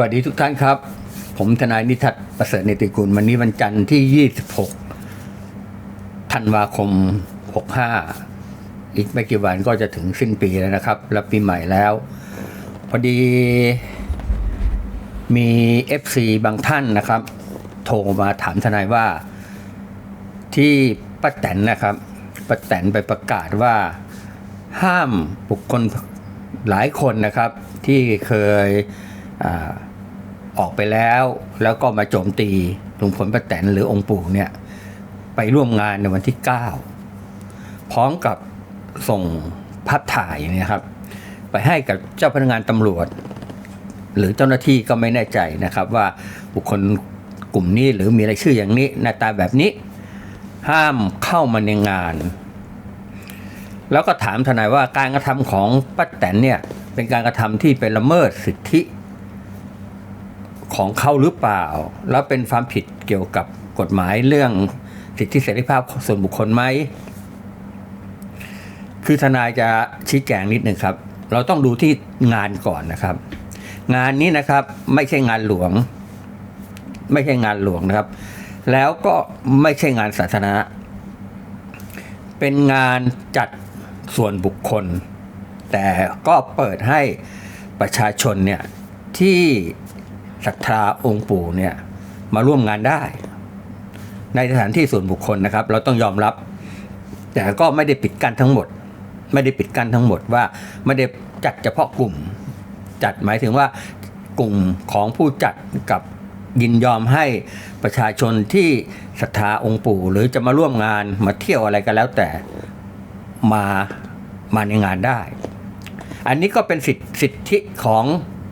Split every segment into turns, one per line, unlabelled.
วัสดีทุกท่านครับ ผมทนายนิทัศน์ประเสริฐเนติกุลวันนี้วันจันทร์ที่ 26 ธันวาคม 65 อีกไม่กี่วันก็จะถึงสิ้นปีแล้วนะครับรับปีใหม่แล้ว พอดีมี FC บางท่านนะครับ โทรมาถามทนายว่าที่ป้าแตนนะครับป้าแตนไปประกาศว่าห้ามบุคคลหลายคนนะครับที่เคยอา ออกไปแล้ว แล้วก็มาโจมตีลุงพลป้าแตนหรือองค์ปู่เนี่ยไปร่วมงานในวันที่ 9 พร้อมกับส่งภาพถ่ายเนะครับ ไปให้กับเจ้าพนักงานตำรวจ หรือเจ้าหน้าที่ก็ไม่แน่ใจนะครับ ว่าบุคคลกลุ่มนี้หรือมีรายชื่ออย่างนี้หน้าตาแบบนี้ ห้ามเข้ามาในงาน แล้วก็ถามทนายว่าการกระทำของป้าแตนเนี่ยเป็นการกระทำที่เป็นละเมิดสิทธิ ของเขาหรือเปล่า แล้วเป็นความผิดเกี่ยวกับกฎหมายเรื่องสิทธิเสรีภาพส่วนบุคคลไหมคือทนายจะชี้แจงนิดหนึ่งครับ เราต้องดูที่งานก่อนนะครับ งานนี้นะครับไม่ใช่งานหลวง ไม่ใช่งานหลวงนะครับ แล้วก็ไม่ใช่งานสาธาเป็นงานจัดส่วนบุคคล แต่ก็เปิดให้ประชาชนเนี่ยที่ ศรัทธาองค์ปู่เนี่ยมาร่วมงานได้ ในสถานที่ส่วนบุคคลนะครับ เราต้องยอมรับ แต่ก็ไม่ได้ปิดกั้นทั้งหมด ไม่ได้ปิดกั้นทั้งหมดว่าไม่ได้จัดเฉพาะกลุ่ม จัดหมายถึงว่ากลุ่มของผู้จัดกับยินยอมให้ประชาชนที่ศรัทธาองค์ปู่ หรือจะมาร่วมงานมาเที่ยวอะไรก็แล้วแต่มามาในงานได้ อันนี้ก็เป็นสิทธิสิทธิของ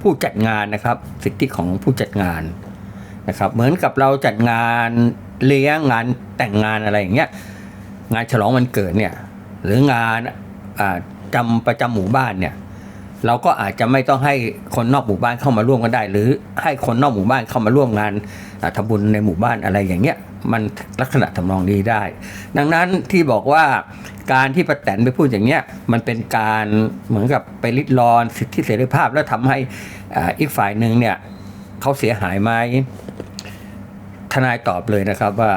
ผู้จัดงานนะครับ สิทธิของผู้จัดงานนะครับ เหมือนกับเราจัดงานเลี้ยงงานแต่งงานอะไรอย่างเงี้ยงานฉลองวันเกิดเนี่ยหรืองานจำประจำหมู่บ้านเนี่ย เราก็อาจจะไม่ต้องให้คนนอกหมู่บ้านเข้ามาร่วมกันได้ หรือให้คนนอกหมู่บ้านเข้ามาร่วมงานอ่าทำบุญในหมู่บ้านอะไรอย่างเงี้ยมันลักษณะทำนองนี้ได้ ดังนั้นที่บอกว่าการที่ป้าแตนไปพูดอย่างเงี้ยมันเป็นการเหมือนกับไปลิดรอนสิทธิเสรีภาพ แล้วทำให้อีกฝ่ายหนึ่งเนี่ยเขาเสียหายไหมทนายตอบเลยนะครับว่า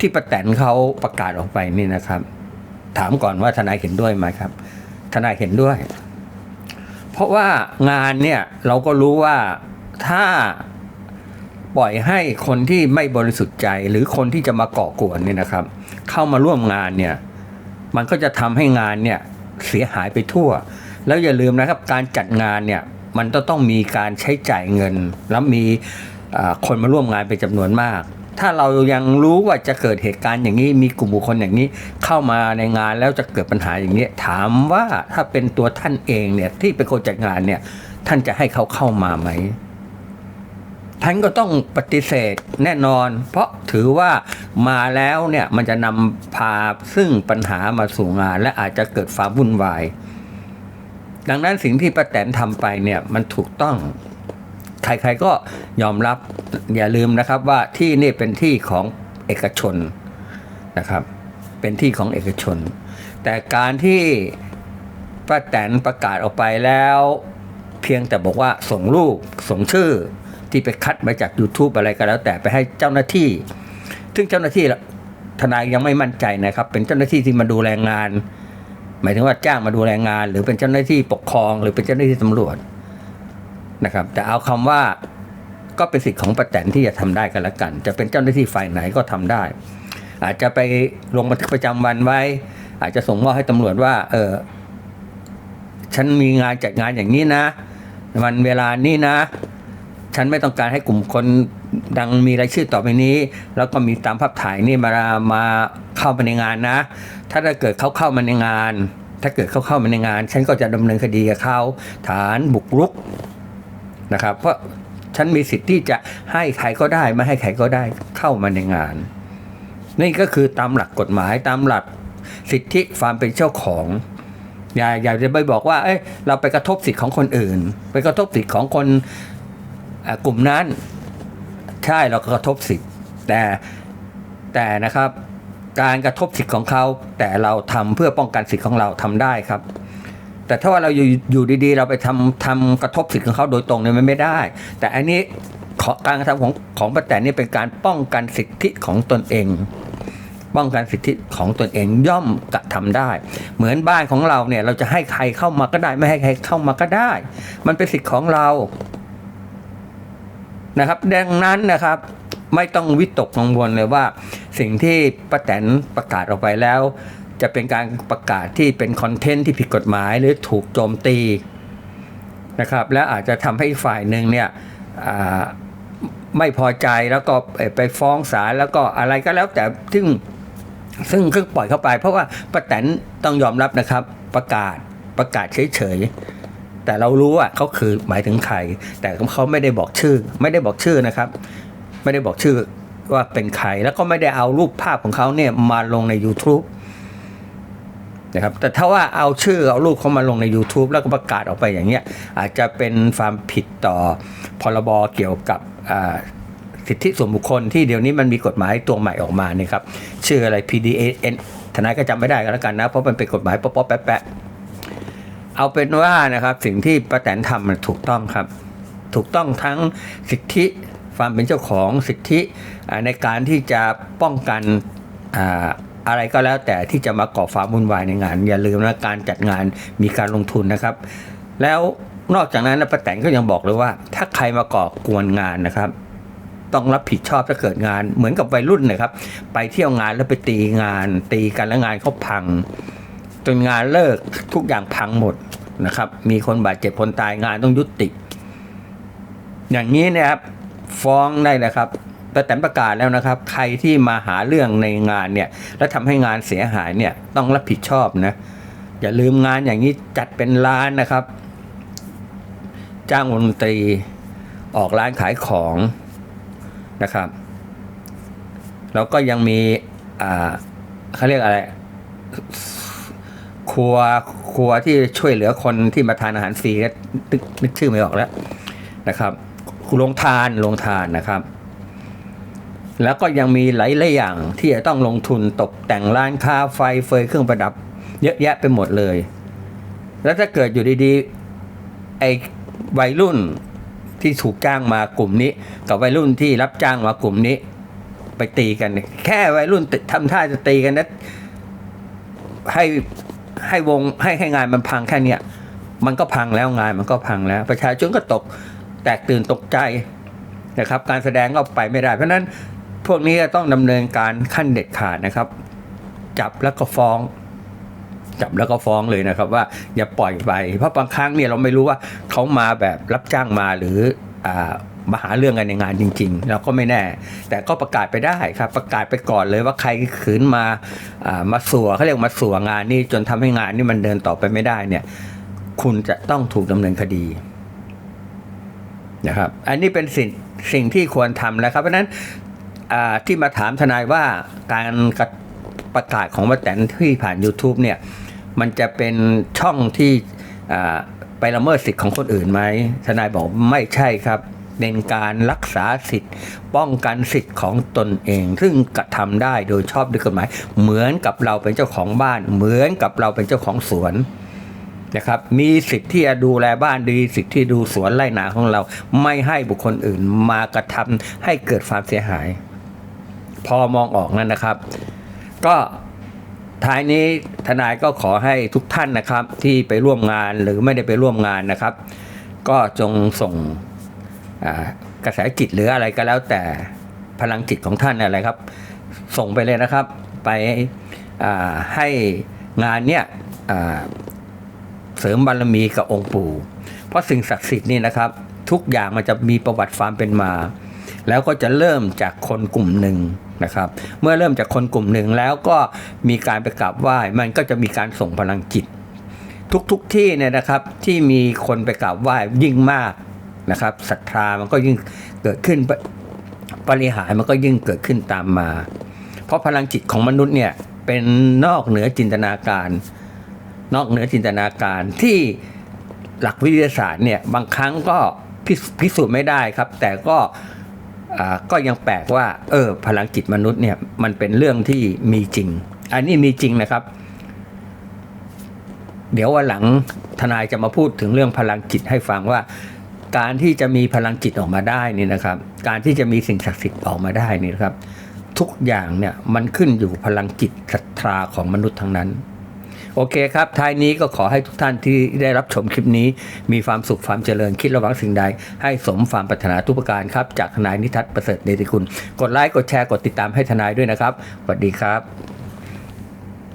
ที่ป้าแตนเขาประกาศออกไปนี่นะครับ ถามก่อนว่าทนายเห็นด้วยไหมครับ ทนายเห็นด้วย ราะว่างานเนี่ยเราก็รู้ว่าถ้าปล่อยให้คนที่ไม่บริสุทธิ์ใจหรือคนที่จะมาก่อกวนเนี่ยนะครับ เข้ามาร่วมงานเนี่ยมันก็จะทำให้งานเนี่ยเสียหายไปทั่ว แล้วอย่าลืมนะครับการจัดงานเนี่ยมันต้องต้องมีการใช้จ่ายเงิน แล้วมีคนมาร่วมงานเป็นจำนวนมาก ถ้าเรายังรู้ว่าจะเกิดเหตุการณ์อย่างนี้ มีกลุ่มบุคคลอย่างนี้เข้ามาในงานแล้วจะเกิดปัญหาอย่างนี้ ถามว่าถ้าเป็นตัวท่านเองเนี่ยที่เป็นคนจัดงานเนี่ยท่านจะให้เขาเข้ามาไหมท่านก็ต้องปฏิเสธแน่นอน เพราะถือว่ามาแล้วเนี่ยมันจะนำพาซึ่งปัญหามาสู่งาน และอาจจะเกิดความวุ่นวาย ดังนั้นสิ่งที่ป้าแตนทำไปเนี่ยมันถูกต้อง ใครๆก็ยอมรับอย่าลืมนะครับว่าที่นี่เป็นที่ของเอกชนนะครับเป็นที่ของเอกชน แต่การที่ป้าแตนประกาศออกไปแล้ว เพียงแต่บอกว่าส่งรูปส่งชื่อที่ไปคัดมาจาก YouTube อะไรก็แล้ว แต่ไปให้เจ้าหน้าที่ ซึ่งเจ้าหน้าที่ทนายยังไม่มั่นใจนะครับ เป็นเจ้าหน้าที่ที่มาดูแลงาน หมายถึงว่าจ้างมาดูแลงาน หรือเป็นเจ้าหน้าที่ปกครอง หรือเป็นเจ้าหน้าที่ตำรวจ นะครับ แต่เอาคำว่าก็เป็นสิทธิ์ของประแตนที่จะทำได้กันละกัน จะเป็นเจ้าหน้าที่ฝ่ายไหนก็ทำได้ อาจจะไปลงบันทึกประจำวันไว้ อาจจะส่งมอบให้ตำรวจว่า เออฉันมีงานจัดงานอย่างนี้นะ วันเวลานี้นะ ฉันไม่ต้องการให้กลุ่มคนดังมีรายชื่อต่อไปนี้ แล้วก็มีตามภาพถ่ายนี่มามาเข้ามาในงานนะ ถ้าถ้าเกิดเขาเข้ามาในงาน ถ้าเกิดเขาเข้ามาในงาน ฉันก็จะดำเนินคดีกับเขาฐานบุกรุก นะครับ เพราะฉันมีสิทธิ์ที่จะให้ใครก็ได้ไม่ให้ใครก็ได้เข้ามาในงาน นี่ก็คือตามหลักกฎหมายตามหลักสิทธิความเป็นเจ้าของอย่าอย่าจะไปบอกว่า เอ้ยเราไปกระทบสิทธิ์ของคนอื่น ไปกระทบสิทธิ์ของคนกลุ่มนั้น ใช่เราก็กระทบสิทธิ์แต่แต่นะครับ การกระทบสิทธิ์ของเขา แต่เราทำเพื่อป้องกันสิทธิ์ของเราทำได้ครับ แต่ถ้าว่าเราอยู่อยู่ดีๆ เราไปทำทำกระทบสิทธิ์ของเขาโดยตรงเนี่ยมันไม่ได้ แต่อันนี้การกระทำของของป้าแตนนี่เป็นการป้องกันสิทธิของตนเอง ป้องกันสิทธิของตนเองย่อมกระทำได้ เหมือนบ้านของเราเนี่ย เราจะให้ใครเข้ามาก็ได้ ไม่ให้ใครเข้ามาก็ได้ มันเป็นสิทธิของเรานะครับ ดังนั้นนะครับ ไม่ต้องวิตกกังวลเลยว่า สิ่งที่ป้าแตนประกาศออกไปแล้ว จะเป็นการประกาศที่เป็นคอนเทนต์ที่ผิดกฎหมายหรือถูกโจมตีนะครับ และอาจจะทำให้ฝ่ายหนึ่งเนี่ยไม่พอใจแล้วก็ไปฟ้องศาลแล้วก็อะไรก็แล้วแต่ซึ่งซึ่งก็ปล่อยเข้าไป เพราะว่าป้าแตนต้องยอมรับนะครับ ประกาศประกาศเฉยๆแต่เรารู้ว่าเขาคือหมายถึงใคร แต่เขาไม่ได้บอกชื่อ ไม่ได้บอกชื่อนะครับ ไม่ได้บอกชื่อว่าเป็นใครแล้วก็ไม่ได้เอารูปภาพของเขาเนี่ยมาลงใน YouTube นะครับแต่ถ้าว่าเอาชื่อเอารูปเขามาลงใน YouTube แล้วก็ประกาศออกไปอย่างเงี้ยอาจจะเป็นความผิดต่อพรบเกี่ยวกับสิทธิส่วนบุคคลที่เดี๋ยวนี้มันมีกฎหมายตัวใหม่ออกมาเนี่ยครับชื่ออะไร PDAN ทนายก็จำไม่ได้กันแล้วกันนะ เพราะมันเป็นกฎหมายป๊อปแปะๆเอาเป็นว่านะครับสิ่งที่ป้าแตนทำมันถูกต้องครับ ถูกต้องทั้งสิทธิความเป็นเจ้าของสิทธิในการที่จะป้องกัน อะไรก็แล้วแต่ที่จะมาก่อความวุ่นวายในงาน อย่าลืมนะการจัดงานมีการลงทุนนะครับ แล้วนอกจากนั้นนะป้าแตนก็ยังบอกเลยว่า ถ้าใครมาก่อกวนงานนะครับ ต้องรับผิดชอบถ้าเกิดงาน เหมือนกับวัยรุ่นนะครับ ไปเที่ยวงานแล้วไปตีงาน ตีกันแล้วงานเขาพัง จนงานเลิกทุกอย่างพังหมดนะครับ มีคนบาดเจ็บคนตายงานต้องยุติ อย่างนี้นะครับฟ้องได้นะครับ แต่แต่ประกาศแล้วนะครับ ใครที่มาหาเรื่องในงานเนี่ย แล้วทำให้งานเสียหายเนี่ยต้องรับผิดชอบนะ อย่าลืมงานอย่างนี้จัดเป็นร้านนะครับ จ้างวงดนตรีออกร้านขายของนะครับ แล้วก็ยังมีอ่าเขาเรียกอะไร ครัวครัวที่ช่วยเหลือคนที่มาทานอาหารฟรีนึกนึกชื่อไม่ออกแล้วนะครับโรงทานโรงทานนะครับ แล้วก็ยังมีหลายๆอย่างที่จะต้องลงทุนตกแต่งร้านค้าไฟเฟยเครื่องประดับ เยอะแยะไปหมดเลย แล้วถ้าเกิดอยู่ดีๆไอ้วัยรุ่นที่ถูกจ้างมากลุ่มนี้ กับวัยรุ่นที่รับจ้างมากลุ่มนี้ ไปตีกัน แค่วัยรุ่นทำท่าจะตีกันนะให้ให้วงให้ให้งานมันพังแค่เนี้ยมันก็พังแล้วงานมันก็พังแล้ว ประชาชนก็ตกแตกตื่นตกใจนะครับ การแสดงก็ไปไม่ได้ เพราะนั้น พวกนี้ต้องดำเนินการขั้นเด็ดขาดนะครับ จับแล้วก็ฟ้อง จับแล้วก็ฟ้องเลยนะครับ ว่าอย่าปล่อยไป เพราะบางครั้งเนี่ยเราไม่รู้ว่าเขามาแบบรับจ้างมาหรืออมาหาเรื่องกันในงานจริง ๆ เราก็ไม่แน่ แต่ก็ประกาศไปได้ครับ ประกาศไปก่อนเลยว่าใครขืนมาามาสัวเขาเรียกมาสัวงานนี่จนทำให้งานนี่มันเดินต่อไปไม่ได้เนี่ย คุณจะต้องถูกดำเนินคดีนะครับ อันนี้เป็นสิ่งสิ่งที่ควรทำแล้วครับเพราะนั้น ที่มาถามทนายว่าการประกาศของป้าแตนที่ผ่าน YouTube เนี่ยมันจะเป็นช่องที่ไปละเมิดสิทธิ์ของคนอื่นไหมทนายบอกไม่ใช่ครับ เป็นการรักษาสิทธิ์ ป้องกันสิทธิ์ของตนเอง ซึ่งกระทำได้โดยชอบด้วยกฎหมาย เหมือนกับเราเป็นเจ้าของบ้าน เหมือนกับเราเป็นเจ้าของสวนนะครับมีสิทธิ์ที่จะดูแลบ้านดี สิทธิ์ที่ดูสวนไร่นาของเรา ไม่ให้บุคคลอื่นมากระทำให้เกิดความเสียหาย พอมองออกนั่นนะครับ ก็ท้ายนี้ทนายก็ขอให้ทุกท่านนะครับที่ไปร่วมงานหรือไม่ได้ไปร่วมงานนะครับ ก็จงส่งกระแสจิตหรืออะไรก็แล้วแต่พลังจิตของท่านอะไรครับ ส่งไปเลยนะครับ ไปให้งานเนี้ยเสริมบารมีกับองค์ปู่ เพราะสิ่งศักดิ์สิทธิ์นี่นะครับ ทุกอย่างมันจะมีประวัติความเป็นมา แล้วก็จะเริ่มจากคนกลุ่มหนึ่ง นะครับ เมื่อเริ่มจากคนกลุ่มหนึ่งแล้วก็มีการไปกราบไหว้ มันก็จะมีการส่งพลังจิต ทุกๆทที่เนี่ยนะครับที่มีคนไปกราบไหว้ยิ่งมากนะครับศรัทธามันก็ยิ่งเกิดขึ้นปริหารมันก็ยิ่งเกิดขึ้นตามมา เพราะพลังจิตของมนุษย์เนี่ยเป็นนอกเหนือจินตนาการ นอกเหนือจินตนาการที่หลักวิทยาศาสตร์เนี่ยบางครั้งก็พิสพิสูจน์ไม่ได้ครับ แต่ก็ ก็ยังแปลกว่าเออพลังจิตมนุษย์เนี่ยมันเป็นเรื่องที่มีจริง อันนี้มีจริงนะครับ เดี๋ยววันหลังทนายจะมาพูดถึงเรื่องพลังจิตให้ฟังว่า การที่จะมีพลังจิตออกมาได้นี่นะครับ การที่จะมีสิ่งศักดิ์สิทธิ์ออกมาได้นี่นะครับ ทุกอย่างเนี่ยมันขึ้นอยู่พลังจิตศรัทธาของมนุษย์ทั้งนั้น โอเคครับท้ายนี้ก็ขอให้ทุกท่านที่ได้รับชมคลิปนี้ มีความสุขความเจริญคิดระหวังสิ่งใด ให้สมความปรารถนาทุกประการครับ จากทนายนิทัศน์ประเสริฐเดชคุณ กดไลค์กดแชร์กดติดตามให้ทนายด้วยนะครับสวัสดีครับ